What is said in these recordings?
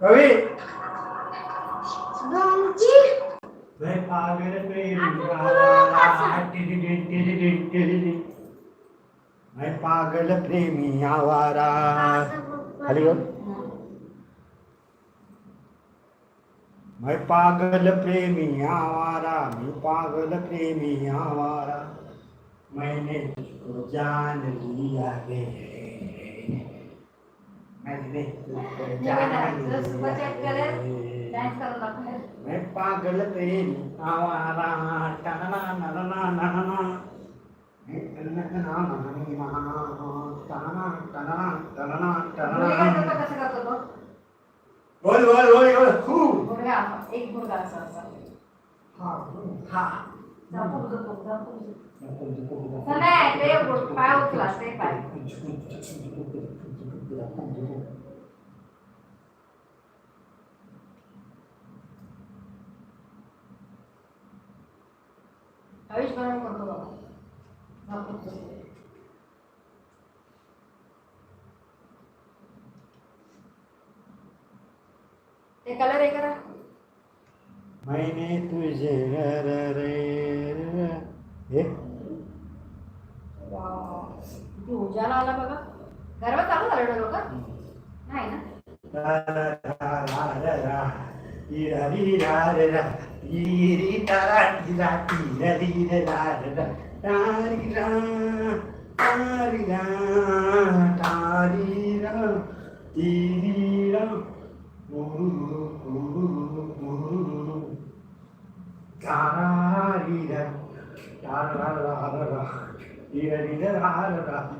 कवी? पागल प्रेमी मैं पागल प्रेमी आवारा हरी बोल मैं पागल प्रेमी आवारा मैं पागल प्रेमी आवारा मैंने तुझको जान लिया है मैं पागल प्रेम आवारा टना ना ना ना ना ना ना बोल बोल बोल बोल. खूब एक मुर्गा असा असा हा हा. जातो जातो नाही ते पाय उचला ते पाय la pandémie. आयुष्यमान करतो बाबा. कलर आहे करा मैने तुझे घर रे एवढं लोक नाही ना तारा रा रा रा रा रा रा रा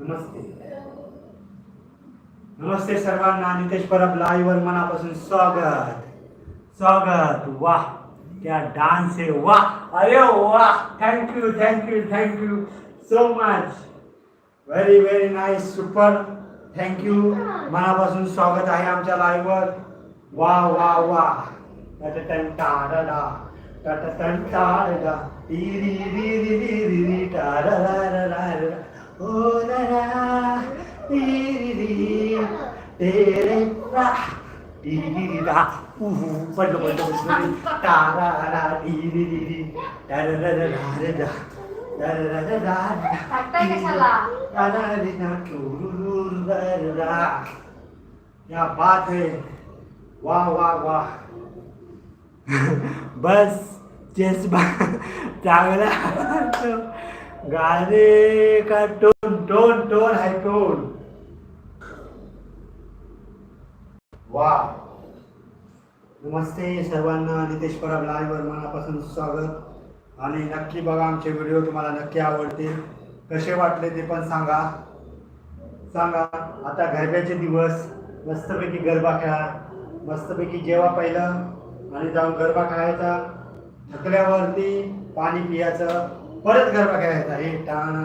नमस्ते. नमस्ते सर्वांना नितेश परब लाईव्ह मनापासून स्वागत. स्वागत. वा त्या डान्स आहे. वा अरे वा thank you thank you thank you so much very very nice super thank you मनापासून स्वागत आहे आमच्या लाईव्हवर वा वा वा टटटन टाडा टटटन टाडा टाडा पडलो पडलो तारा रा या बात है वाह वाह वाह बस चेस चांगला गाणे काटो. दोन दोन आहे दोन वा. नमस्ते सर्वांना नितेश परब लाईव्हवर मनापासून स्वागत. आणि नक्की बघा आमचे व्हिडिओ तुम्हाला नक्की आवडतील. कसे वाटले ते पण सांगा. सांगा आता गरब्याचे दिवस. मस्तपैकी गरबा खेळा. मस्तपैकी जेवा पहिलं. आणि जाऊन गरबा खेळायचा. थकल्यावरती पाणी पियाचं. परत गरबा खेळायचा. हे टाण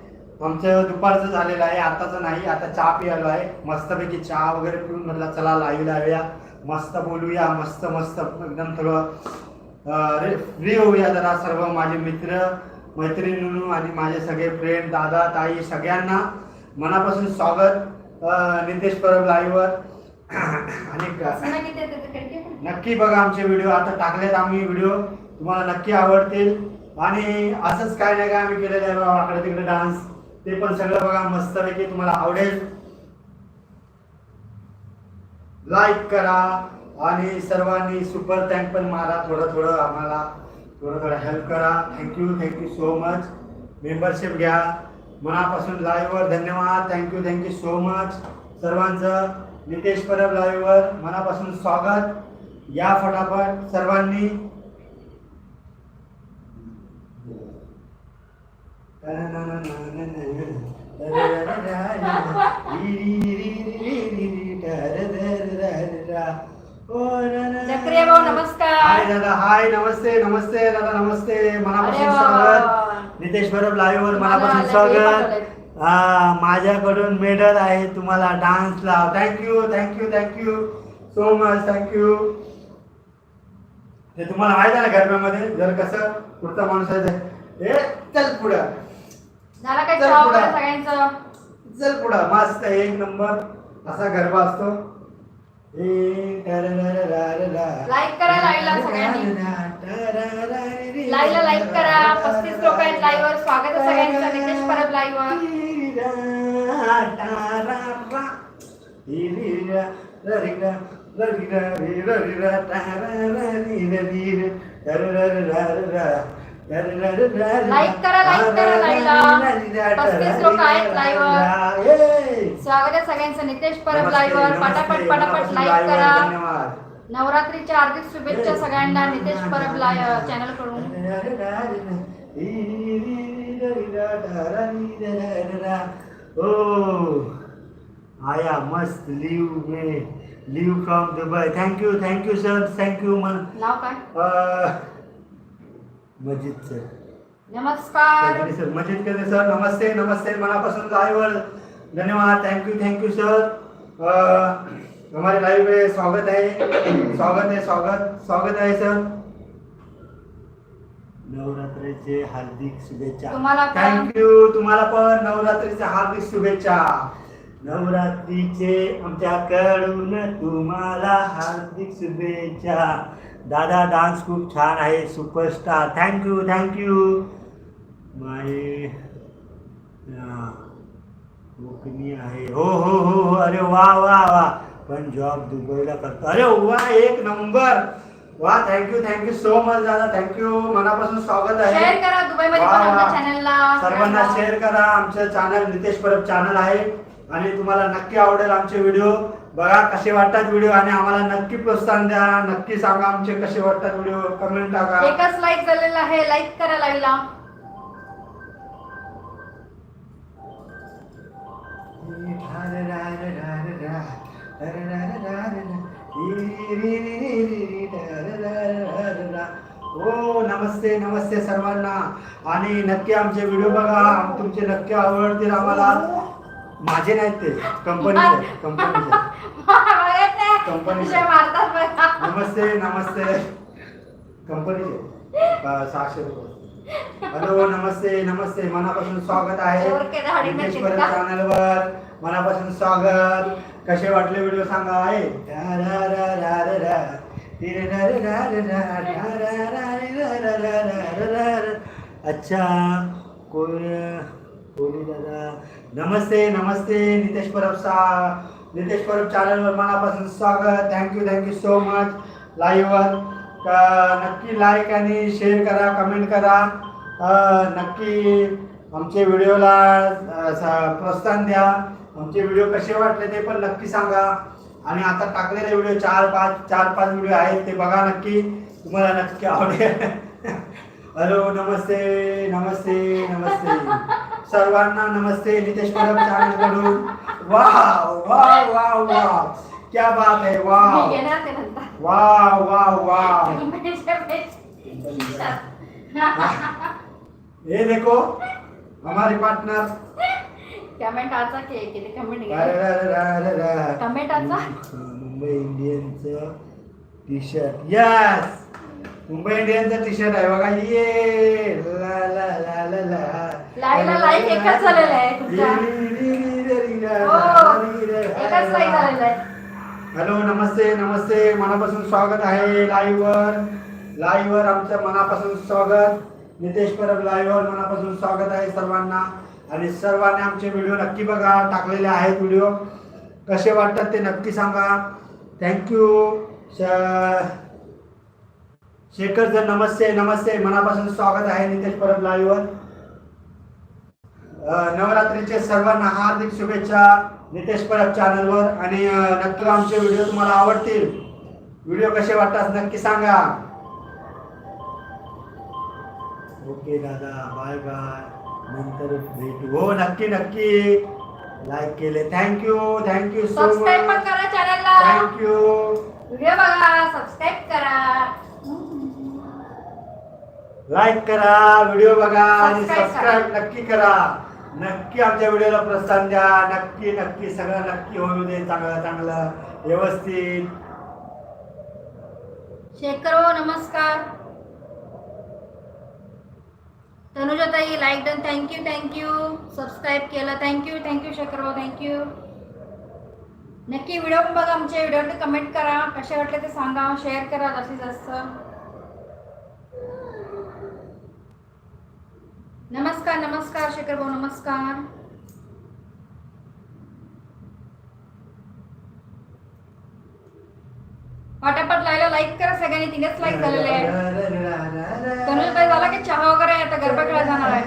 आमचं दुपारचं झालेलं आहे आताचं नाही आता चहा प्यायलो आहे. मस्तपैकी चहा वगैरे पिऊन म्हटलं चला लाईव्ह लावूया. मस्त बोलूया मस्त मस्त एकदम थोडं फ्री होऊया जरा सर्व माझे मित्र मैत्रिणी आणि माझे सगळे फ्रेंड दादा ताई सगळ्यांना मनापासून स्वागत नितेश परब लाईव्हवर. आणि नक्की बघा आमचे व्हिडिओ आता टाकलेत आम्ही व्हिडिओ तुम्हाला नक्की आवडतील. आणि असंच काय नाही काय आम्ही केलेलं आहे बघा तिकडे डान्स ते पण सगळं बघा मस्तपैकी तुम्हाला आवडेल. लाईक करा आणि सर्वांनी सुपर थँक पण मारा. थोडं थोडं आम्हाला थोडं थोडं हेल्प करा. Thank you thank you so much membership घ्या. मनापासून लाईव्हवर धन्यवाद. थँक्यू थँक्यू सो मच सर्वांचं नितेश परब लाईव्हवर मनापासून स्वागत. या फटाफट सर्वांनी चक्रिया भाऊ नमस्कार हाय दादा हाय नमस्ते नमस्ते दादा नमस्ते. मनापासून स्वागत. नितेश परब लाईव्ह वर मनापासून स्वागत. माझ्याकडून मेडल आहे तुम्हाला डान्स ला. Thank you thank you thank you so much thank you ते तुम्हाला माहीत आहे ना गरब्यामध्ये? जर कसं पुढचा माणूस आहे ए चल पुढं. झाला काय चल चहा पुढं. वगैरे सगळ्यांचं चल पुढं मस्त एक नंबर असा गरबा असतो Like करा live ला सगळ्यांनी. लाईव्हला लाईक करा पस्तीस लोक आहेत लाईव्हवर स्वागत आहे सगळ्यांचं नितेश परब लाईव्हवर लाईक करा, like करा लाईव्हला. पस्तीस लोकं आहेत लाईव्हवर. स्वागत आहे सगळ्यांचं. नितेश परब लाईव्हवर पटापट पटापट लाईक करा. नवरात्रीच्या हार्दिक शुभेच्छा सगळ्यांना नितेश परब लाईव्ह चॅनलकडून आया मस्त लिव में live from Dubai thank you thank you sir thank you मन नाव काय? मजिद सर नमस्कार। सर मजिद सर नमस्ते नमस्ते। मनापासून लाईव्ह धन्यवाद। Thank you thank you sir हमारे लाईव्ह में स्वागत है। स्वागत है स्वागत। स्वागत आहे सर नवरात्रीचे हार्दिक शुभेच्छा। पण. थँक्यू तुम्हाला पण नवरात्रीच्या हार्दिक शुभेच्छा। नवरात्रीचे आमच्याकडून तुम्हाला हार्दिक शुभेच्छा। दादा डान्स खूप छान आहे superstar thank you thank you my Konkani आहे. हो हो हो हो. अरे वा वा वा. पण जॉब दुबईला करतो. अरे वा एक नंबर. वा thank you thank you so much दादा. थँक्यू मनापासून स्वागत आहे. शेअर करा दुबईमध्ये पण आमच्या. चॅनलला सर्वांना शेअर करा. आमचं चॅनल नितेश परब चॅनल आहे. आणि तुम्हाला नक्की आवडेल आमचे व्हिडिओ बघा कसे वाटतात व्हिडिओ आणि आम्हाला नक्की प्रोत्साहन द्या. नक्की सांगा आमचे कसे वाटतात व्हिडिओ कमेंट टाका. एकच लाईक झालेला आहे. लाईक करा लाईव्हला हो नमस्ते नमस्ते सर्वांना. आणि नक्की आमचे व्हिडिओ बघा. तुमचे नक्की आवडतील आम्हाला. माझे नाहीत ते कंपनीचे कंपनीचे. नमस्ते नमस्ते कंपनीचे सहाशे रुपये हॅलो नमस्ते नमस्ते मनापासून स्वागत आहे. चॅनलवर मनापासून स्वागत कसे वाटले व्हिडिओ सांगा आहे अच्छा कोण कोणी दादा नमस्ते नमस्ते नितेश परब सा नितेश परब चॅनलवर मनापासून स्वागत. Thank you thank you so much लाईव्हवर नक्की लाईक आणि शेअर करा कमेंट करा. नक्की आमचे व्हिडिओला प्रोत्साहन द्या. आमचे व्हिडिओ कसे वाटले ते पण नक्की सांगा. आणि आता टाकलेले व्हिडिओ चार पाच चार पाच व्हिडिओ आहेत ते बघा नक्की. तुम्हाला नक्की आवडेल. हॅलो नमस्ते नमस्ते नमस्ते. सर्वांना नमस्ते नितेश परब चॅनलकडून. वाव वाव वाव वाव क्या बात है नंतर वाव वाव वाव ये देखो हमारे पार्टनर कमेंट कमेंट मुंबई इंडियनचं टी शर्ट यस मुंबई इंडियनचं टी शर्ट आहे बघा. ये ला ला ला ला ला. लाईव्हला एकच हो, आहे हॅलो नमस्ते नमस्ते. मनापासून स्वागत आहे लाईव्हवर. लाईव्हवर आमचं मनापासून स्वागत. नितेश परब लाईव्हवर मनापासून स्वागत आहे सर्वांना. आणि सर्वांनी आमचे व्हिडिओ नक्की बघा टाकलेले आहेत व्हिडिओ. कसे वाटतात ते नक्की सांगा. थँक्यू शेखर सर नमस्ते नमस्ते. मनापासून स्वागत आहे नितेश परब लाईव्हवर. नवरात्रीचे सर्वांना हार्दिक शुभेच्छा नितेश परब चॅनलवर आणि नक्की आमचे व्हिडिओ तुम्हाला आवडतील. व्हिडिओ कसे वाटतात नक्की सांगा. ओके दादा. बाय बाय नंतर भेटू. हो नक्की नक्की. लाईक केले. Thank you thank you so subscribe पण मच करा चॅनलला थँक्यू व्हिडिओ बघा. सबस्क्राईब करा. लाईक करा. व्हिडिओ बघा. आणि सबस्क्राईब नक्की करा. नक्की आमच्या व्हिडिओला प्रोत्साहन द्या. नक्की नक्की सगळं नक्की होऊ दे. चांगलं चांगलं. व्यवस्थित. शेखर भाऊ नमस्कार. तनुजाताई like done thank you thank you subscribe केलं. Thank you thank you Shekhar भाऊ. थँक्यू नक्की व्हिडिओ पण बघा आमच्या व्हिडिओवरती कमेंट करा. कसे वाटले ते सांगा. शेअर करा. जास्तीत जास्त. नमस्कार नमस्कार शेखर भाऊ नमस्कार. पटापट लायला लाईक करा सगळ्यांनी तिनेच लाईक झालेले आहे तनुजाताई झाला की चहा वगैरे आता गरबा खेळायला जाणार आहे.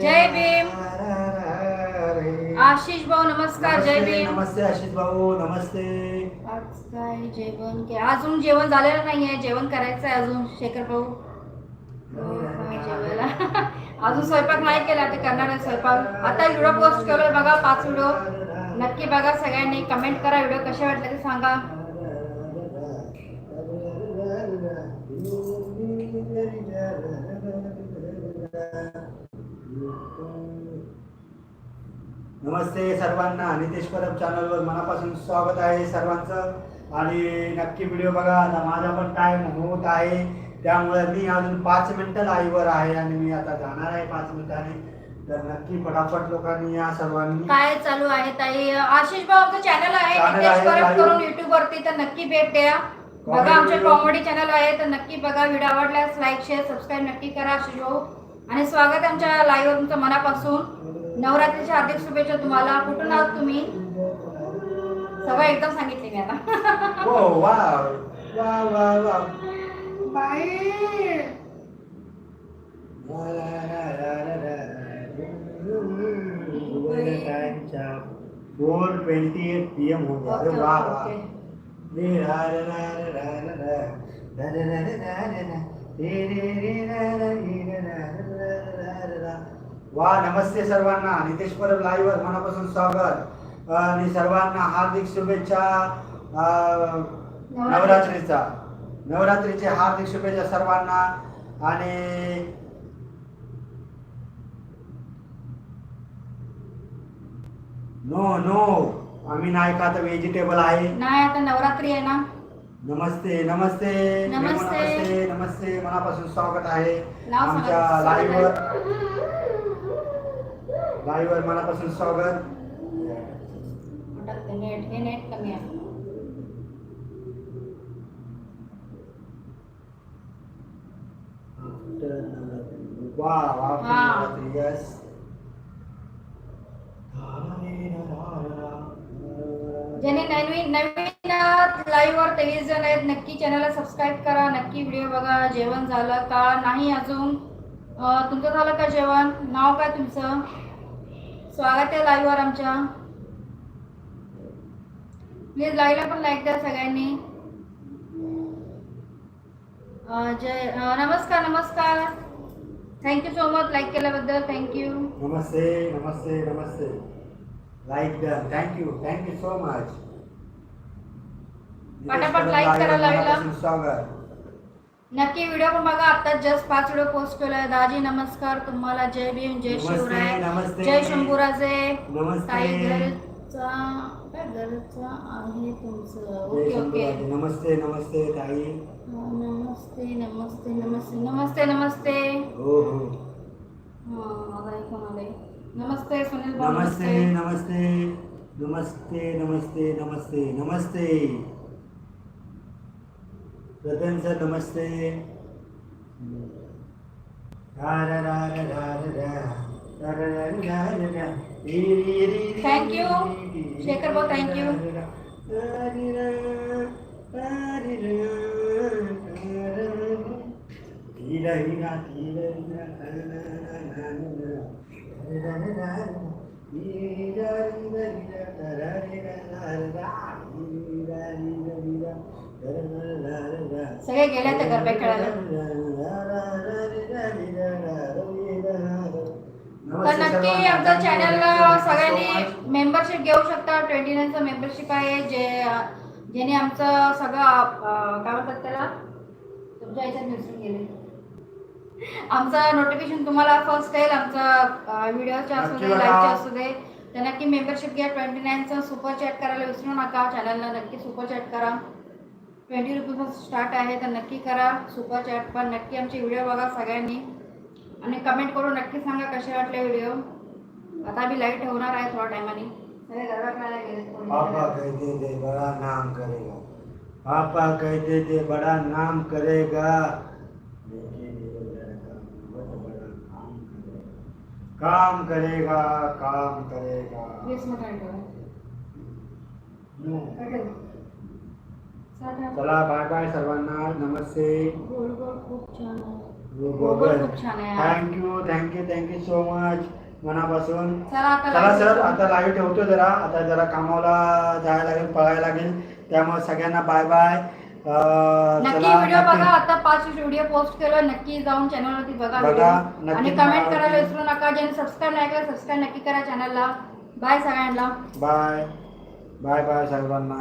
जय भीम. आशिष भाऊ नमस्कार जय भीम. नमस्ते आशिष भाऊ नमस्ते. काय जेवण के अजून जेवण झालेलं नाहीये. जेवण करायचं आहे अजून शेखर भाऊ. हो, जेवायला. अजून स्वयंपाक नाही केला ते करणार आहे स्वयंपाक. आता व्हिडिओ पोस्ट केलोय बघा पाच व्हिडिओ. नक्की बघा सगळ्यांनी कमेंट करा व्हिडिओ कसे वाटले ते सांगा. नमस्ते सर्वांना नितेश परब चॅनलवर मनापासून स्वागत आहे सर्वांचं. आणि नक्की व्हिडिओ बघा आता माझा पण टाइम होत आहे. त्यामुळे मी अजून पाच मिनिटं लाईव्हवर आहे आणि मी आता जाणार आहे पाच मिनिटांनी. तर नक्की पटापट लोकांनी या सर्वांनी. काय चालू आहे ताई? आशिष भाऊचं चॅनल आहे. Channel नितेश आहे, परब live. करून युट्यूब वरती तर नक्की भेट द्या. बघा Comedy आमचे video. कॉमेडी चॅनल आहे तर नक्की बघा. व्हिडिओ आवडल्यास लाईक शेअर सबस्क्राईब नक्की करा आशिष भाऊ. आणि स्वागत आहे आमच्या लाईव्ह तुमचं मनापासून. नवरात्रीच्या हार्दिक शुभेच्छा तुम्हाला. कुठून आहात तुम्ही? सगळं एकदम सांगितले मी आता हो वा वा वा वा four twenty eight P M हो गया अरे ओके, वाह ओके, वाह ओके. रे रा रा रा रा रा रा रा. रा रा रा रा रा रा रा. रे रे रे रा रा रे रा रा रा रा रा रा रा. वा नमस्ते सर्वांना नितेश परब लाईव्हवर मनापासून स्वागत आणि सर्वांना हार्दिक शुभेच्छा नवरात्रीचा. नवरात्रीचे हार्दिक शुभेच्छा सर्वांना. आणि नो नो. आम्ही नाही का तर व्हेजिटेबल आहे. नाही आता नवरात्री आहे ना. नमस्ते नमस्ते. नमस्ते. नमस्ते मनापासून स्वागत आहे. आमच्या. लाईव्हवर लाईव्हवर मनापासून स्वागत. नेट हे नेट कमी आहे. वा वा. यस ज्यांनी नवीन नवीन लाईव्ह वर तेवीस जण आहेत नक्की चॅनलला सबस्क्राईब करा नक्की व्हिडिओ बघा जेवण झालं का नाही अजून. तुमचं झालं का जेवण? नाव काय तुमचं? स्वागत आहे लाईव्ह वर आमच्या. प्लीज लाईव्हला पण लाईक द्या सगळ्यांनी. जय नमस्कार नमस्कार. Thank you so much like केल्याबद्दल. थँक्यू नमस्ते नमस्ते नमस्ते. Like done thank you thank you so much पटापट like करा live ला. स्वागत नक्की व्हिडिओ पण बघा. आता जस्ट पाच व्हिडिओ पोस्ट केलोय. दाजी नमस्कार. तुम्हाला जय भीम जय शिवराय. जय शंभूराजे. नमस्ते. काही घरचा काय घरचा आहे तुमचं. जय ओके ओके. शंभूराजे. नमस्ते नमस्ते ताई. नमस्ते नमस्ते नमस्ते नमस्ते नमस्ते. हो हो. हा, मला ऐकून आलंय. नमस्ते सुनील भाऊ नमस्ते नमस्ते. नमस्ते. नमस्ते नमस्ते नमस्ते रतन सर नमस्ते. रा रा रा रा रा रा रा. Thank you. शेखर भाऊ, thank you. सगळे गेले ते गरबे खेळायला तर नक्की आमच्या चॅनलला सगळ्यांनी मेंबरशिप घेऊ शकता. ट्वेंटी नाईनचं मेंबरशिप आहे. जे ज्याने आमचं सगळं काय म्हणतात त्याला? तुमच्या ह्याच्यात विसरून गेले. आमचं नोटिफिकेशन तुम्हाला फर्स्ट येईल. आमचा व्हिडिओचे असू दे बघा. लाईव्हचे असू दे. तर नक्की मेंबरशिप घ्या. ट्वेंटी नाईनचं सुपर चॅट करायला विसरू नका. चॅनलला नक्की सुपर चॅट करा. ट्वेंटी रुपीजपासून स्टार्ट आहे तर नक्की करा. सुपर चॅट पण नक्की आमचे व्हिडिओ बघा सगळ्यांनी. आणि कमेंट करून नक्की सांगा कसे वाटले व्हिडिओ. आता मी लाइट ठेवणार आहे थोड्या टायमाने. पापा कहते थे बड़ा नाम करेगा. पापा कहते थे बड़ा नाम करेगा. काम करेगा। काम करेगा. चला. बाय बाय सर्वांना. नमस्ते. खूप छान आहे. गोगल खूप छान आहे. Thank you thank you thank you so much मनापासून. चला आता चला सर. आता लाईव्ह ठेवतो जरा. आता जरा कामाला जायला लागेल पळायला लागेल. त्यामुळे सगळ्यांना बाय बाय नक्की व्हिडिओ बघा. आता पाच व्हिडिओ पोस्ट केलोय नक्की जाऊन चॅनलवरती बघा बघा, video. नक्की आणि कमेंट करायला विसरू नका. ज्यांनी सबस्क्राईब नाही केलं सबस्क्राईब नक्की करा चॅनलला बाय सगळ्यांना. बाय बाय बाय सर्वांना